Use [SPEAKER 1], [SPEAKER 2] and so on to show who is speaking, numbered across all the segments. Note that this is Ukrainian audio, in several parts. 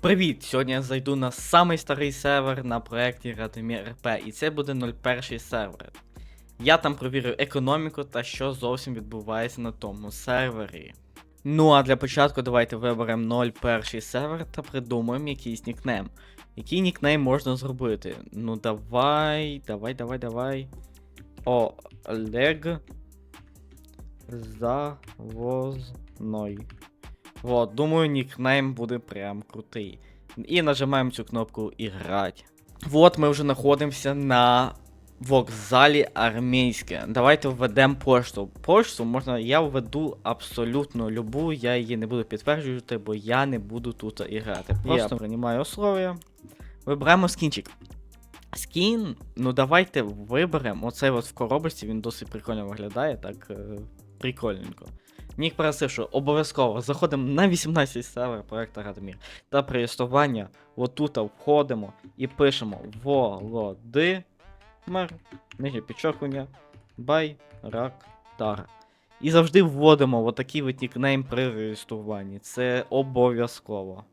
[SPEAKER 1] Привіт! Сьогодні я зайду на самий старий сервер на проєкті Радомір РП, і це буде 01 сервер. Я там провірю економіку та що зовсім відбувається на тому сервері. Ну а для початку давайте виберемо 01 сервер та придумаємо якийсь нікнейм. Який нікнейм можна зробити? Ну давай, давай, давай, давай. Олег Завозной. Вот, думаю, нікнейм буде прям крутий. І нажимаємо цю кнопку Іграть. Вот ми вже знаходимося на вокзалі армійське. Давайте введемо пошту. Пошту можна, я введу абсолютно любу, я її не буду підтверджувати, бо я не буду тут іграти. Просто приймаю условия. Вибираємо скінчик. Скін, ну давайте виберемо. Оцей от в коробочці, він досить прикольно виглядає, так е, прикольненько. Нік просив, що обов'язково заходимо на 18 сервер проекту Радомір. Та при реєструванні отут входимо і пишемо Володимир, нижнє підчеркування, Байрактар. І завжди вводимо отакий от нікнейм при реєструванні. Це обов'язково.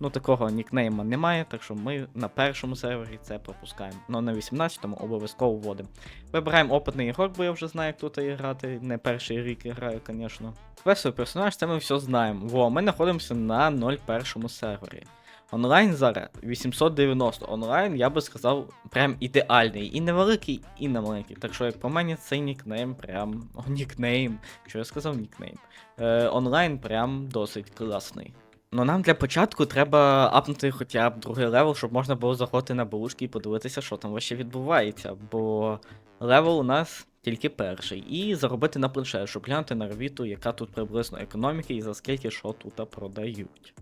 [SPEAKER 1] Ну, такого нікнейма немає, так що ми на першому сервері це пропускаємо. Ну на 18-му обов'язково вводимо. Вибираємо опитний ігрок, бо я вже знаю, як тут грати. Не перший рік граю, звісно. Квестовий персонаж, це ми все знаємо. Во, ми знаходимося на 01 сервері. Онлайн зараз 890. Онлайн, я би сказав, прям ідеальний. І невеликий, і не маленький. Так що, як по мені, цей нікнейм прям. О, нікнейм. Що я сказав нікнейм? Е, онлайн прям досить класний. Ну нам для початку треба апнути хоча б другий левел, щоб можна було заходити на бабушки і подивитися, що там вообще відбувається. Бо левел у нас тільки перший. І заробити на планшет, щоб глянути на ревіту, яка тут приблизно економіки і за скільки що тут продають.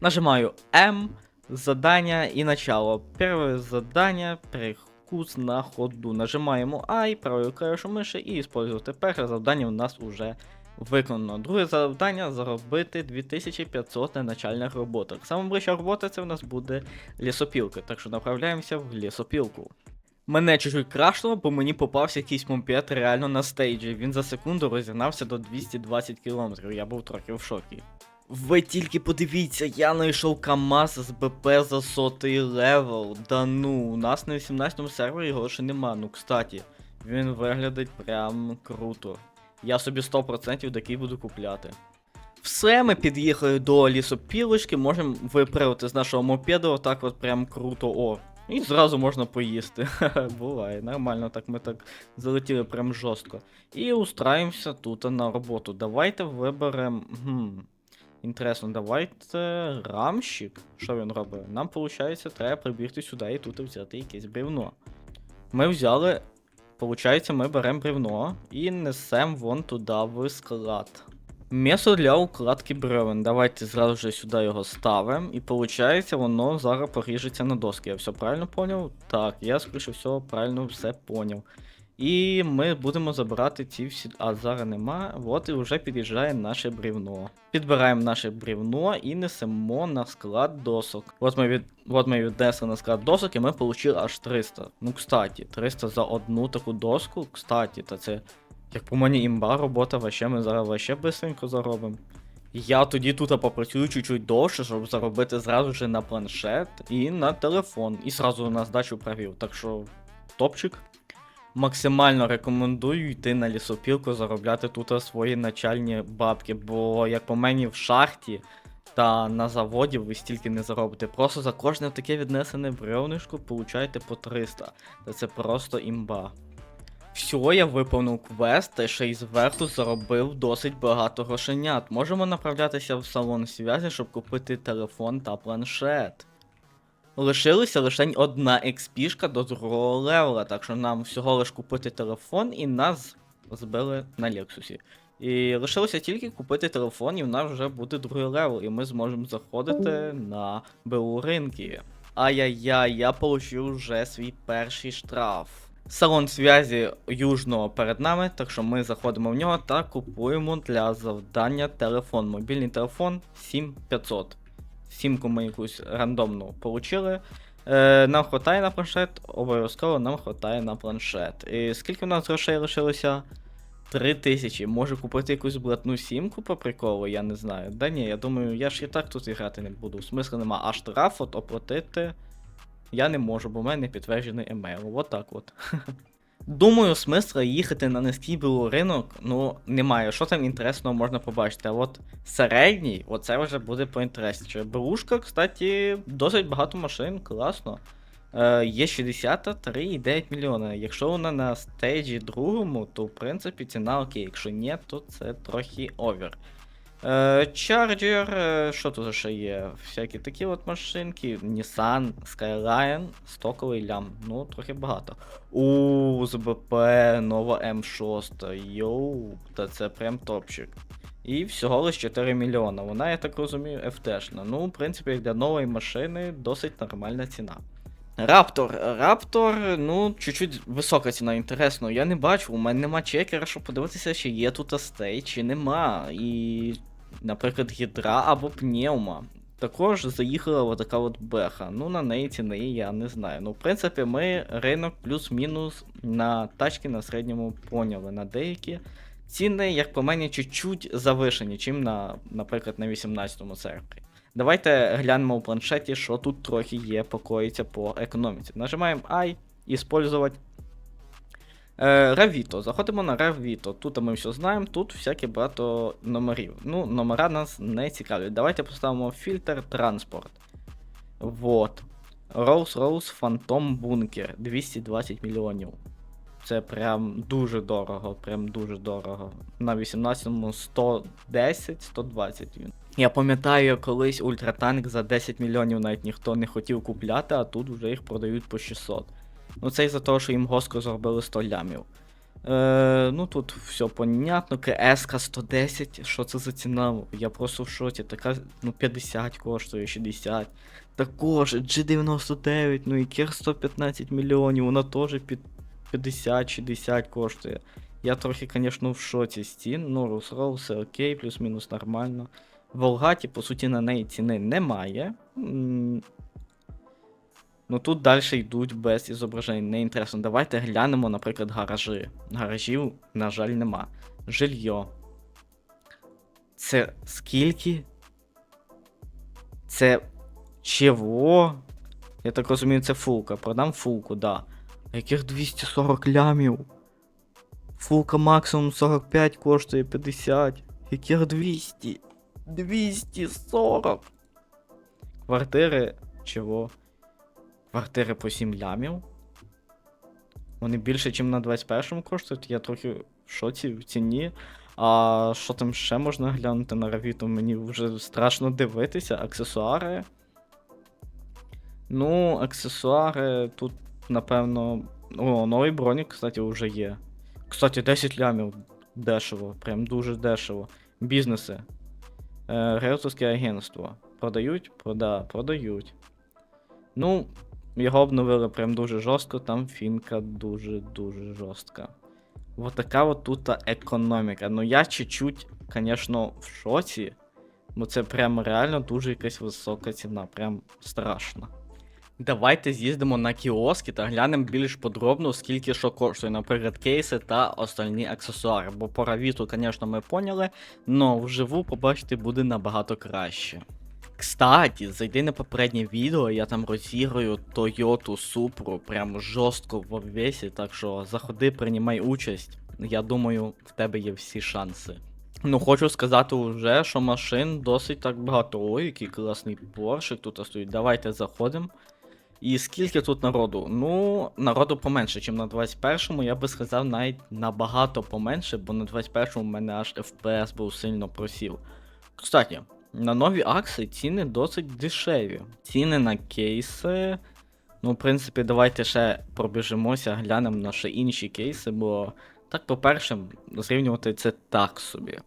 [SPEAKER 1] Нажимаю М, задання і начало. Перше задання перекус на ходу. Нажимаємо I, правою клавішу миші і использувати. Перше завдання у нас уже виконано. Друге завдання заробити 2500 на начальних роботах. Саме ближча робота це у нас буде лісопілка, так що направляємося в лісопілку. Мене чуть-чуть крашнуло, бо мені попався якийсь мопед реально на стейджі. Він за секунду розігнався до 220 км. Я був трохи в шокі. Ви тільки подивіться, я знайшов КАМАЗ з БП за сотий левел. Да ну, у нас на 18 сервері його ще нема. Ну, кстати, він виглядить прям круто. Я собі 100% такий буду купляти. Все, ми під'їхали до лісопілочки, можемо виправити з нашого мопеда отак от прям круто. О. І зразу можна поїсти. Буває, нормально, так ми так залетіли прям жорстко. І устраємося тут на роботу. Давайте виберемо. Інтересно, давайте рамщик. Що він робить? Нам, виходить, треба прибігти сюди і тут взяти якесь бревно. Ми взяли. Получається, ми беремо бревно і несемо вон туди в склад. М'ясо для укладки бревен. Давайте зразу же сюди його ставимо. І виходить, воно зараз поріжеться на доски. Я все правильно поняв? Так, я скоріше всього правильно все поняв. І ми будемо забирати ці всі. А зараз нема. От і вже під'їжджає наше брівно. Підбираємо наше брівно і несемо на склад досок. От ми від... От ми віднесли на склад досок і ми отримали аж 300. Ну, кстати, 300 за одну таку доску. Кстати, та це. Як по мені імба робота, вообще ми зараз вообще бистренько заробимо. Я тоді тут попрацюю чуть-чуть довше, щоб заробити зразу же на планшет і на телефон. І зразу на здачу правів. Так що, топчик. Максимально рекомендую йти на лісопілку, заробляти тут свої начальні бабки, бо як по мені в шахті та на заводі ви стільки не заробите. Просто за кожне таке віднесене бревнишко получаєте по 300. Та це просто імба. Все, я виповнив квест та ще й зверху заробив досить багато грошенят. Можемо направлятися в салон зв'язі, щоб купити телефон та планшет. Лишилася лише одна експішка до другого левела, так що нам всього лиш купити телефон і нас збили на Лексусі. І лишилося тільки купити телефон, і в нас вже буде другий левел, і ми зможемо заходити на БУ ринки. Ай-яй-яй, я получив вже свій перший штраф. Салон зв'язі южного перед нами, так що ми заходимо в нього та купуємо для завдання телефон. Мобільний телефон 7500. Сімку ми якусь рандомну получили. Е, нам хватає на планшет, обов'язково нам хватає на планшет. І скільки в нас грошей лишилося? 3 тисячі. Може купити якусь блатну сімку по приколу, я не знаю. Да ні, я думаю, я ж і так тут грати не буду. Смисла нема. А штраф от оплатити я не можу, бо в мене підтверджений емейл. От так от. Думаю, смисла їхати на низький ринок, ну, немає. Що там інтересного можна побачити. А от середній, оце вже буде поінтересніше. Белушка, кстати, досить багато машин, класно. Е, є 63,9 мільйона. Якщо вона на стейджі другому, то в принципі ціна окей. Якщо ні, то це трохи овер. Е, Charger, е, що тут ще є? Всякі такі от машинки. Nissan, Skyline, стоковий лям. Ну, трохи багато. У з БП, нова М6. Йоу, та це прям топчик. І всього лиш 4 мільйона. Вона, я так розумію, FT-шна. Ну, в принципі, для нової машини, досить нормальна ціна. Раптор. Раптор, ну, чуть-чуть висока ціна, інтересно. Я не бачу, у мене нема чекера, щоб подивитися, чи є тут астей, чи нема. І, наприклад, гідра або пневма. Також заїхала отака от беха. Ну, на неї ціни я не знаю. Ну, в принципі, ми ринок плюс-мінус на тачки на середньому поняли. На деякі ціни, як по мені, чуть-чуть завишені, чим на, наприклад, на 18-му сервері. Давайте глянемо у планшеті, що тут трохи є, покоїться по економіці. Нажимаємо I, іспользувати. Равіто. Заходимо на Равіто. Тут ми все знаємо, тут всяке багато номерів. Ну, номера нас не цікавлять. Давайте поставимо фільтр транспорт. Вот. Rolls-Royce Phantom Bunker 220 мільйонів. Це прям дуже дорого, прям дуже дорого. На 18-му 110-120 він. Я пам'ятаю, колись ультратанк за 10 мільйонів навіть ніхто не хотів купляти, а тут вже їх продають по 600. Ну це із-за того, що їм госко зробили 100 лямів. Е, ну тут все понятно. КСК 110, що це за ціна? Я просто в шоці. Така ну 50 коштує, 60. Також G99, ну і Кер 115 мільйонів, вона теж під 50-60 коштує. Я трохи, звісно, в шоці з цін. Ну, Rolls-Royce все окей, плюс-мінус нормально. Волгаті, по суті, на неї ціни немає. Ну тут далі йдуть без ізображень. Не інтересно. Давайте глянемо, наприклад, гаражі. Гаражів, на жаль, нема. Жильйо. Це скільки? Це чого? Я так розумію, це фулка. Продам фулку, да. А Яких 240 лямів? Фулка максимум 45 коштує 50. Яких 200? 240. Квартири чого? Квартири по 7 лямів. Вони більше, ніж на 21-му коштують. Я трохи в шоці в ціні. А що там ще можна глянути на Равіту? Мені вже страшно дивитися. Аксесуари. Ну, аксесуари тут, напевно. О, новий бронік, кстати, вже є. Кстати, 10 лямів дешево, прям дуже дешево. Бізнеси. Е, Риелторське агентство. Продають? Прода, продають. Ну, його обновили прям дуже жорстко, там фінка дуже-дуже жорстка. Вот така от тут економіка. Ну я чуть-чуть, звісно, в шоці. Бо це прям реально дуже якась висока ціна, прям страшно. Давайте з'їздимо на кіоски та глянемо більш подробно, скільки що коштує, наприклад, кейси та остальні аксесуари. Бо по равіту, звісно, ми поняли, але вживу побачити буде набагато краще. Кстати, зайди на попереднє відео, я там розіграю Toyota Supra прям жорстко в обвесі, так що заходи, приймай участь. Я думаю, в тебе є всі шанси. Ну, хочу сказати вже, що машин досить так багато. Ой, який класний поршик тут стоїть. Давайте заходимо. І скільки тут народу? Ну, народу поменше, ніж на 21-му, я би сказав, навіть набагато поменше, бо на 21-му в мене аж FPS був сильно просів. Кстати, на нові акції ціни досить дешеві. Ціни на кейси. Ну, в принципі, давайте ще пробіжимося, глянемо на ще інші кейси, бо так, по-перше, зрівнювати це так собі.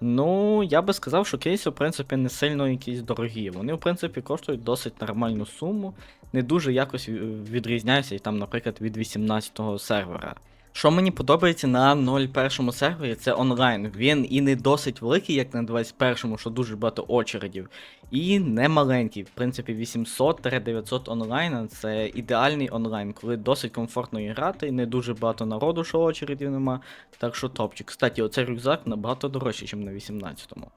[SPEAKER 1] Ну, я би сказав, що кейси, в принципі, не сильно якісь дорогі. Вони, в принципі, коштують досить нормальну суму, не дуже якось відрізняються, і там, наприклад, від 18-го сервера. Що мені подобається на 01 сервері, це онлайн. Він і не досить великий, як на 21-му, що дуже багато очередів, і не маленький. В принципі, 800-900 онлайн це ідеальний онлайн, коли досить комфортно грати, не дуже багато народу, що очередів нема. Так що топчик. Кстати, оцей рюкзак набагато дорожчий, ніж на 18-му.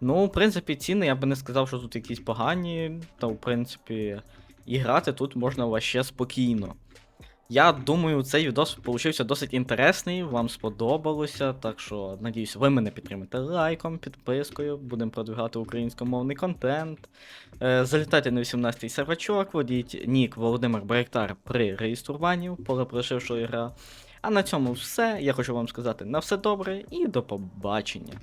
[SPEAKER 1] Ну, в принципі, ціни я би не сказав, що тут якісь погані, та в принципі, і грати тут можна ваще спокійно. Я думаю, цей відос получився досить інтересний, вам сподобалося, так що надіюсь, ви мене підтримаєте лайком, підпискою, будемо продвигати українськомовний контент. Е, залітайте на 18-й сервачок, вводіть нік Володимир Байрактар при реєструванні, поле прошившої гра. А на цьому все. Я хочу вам сказати на все добре і до побачення.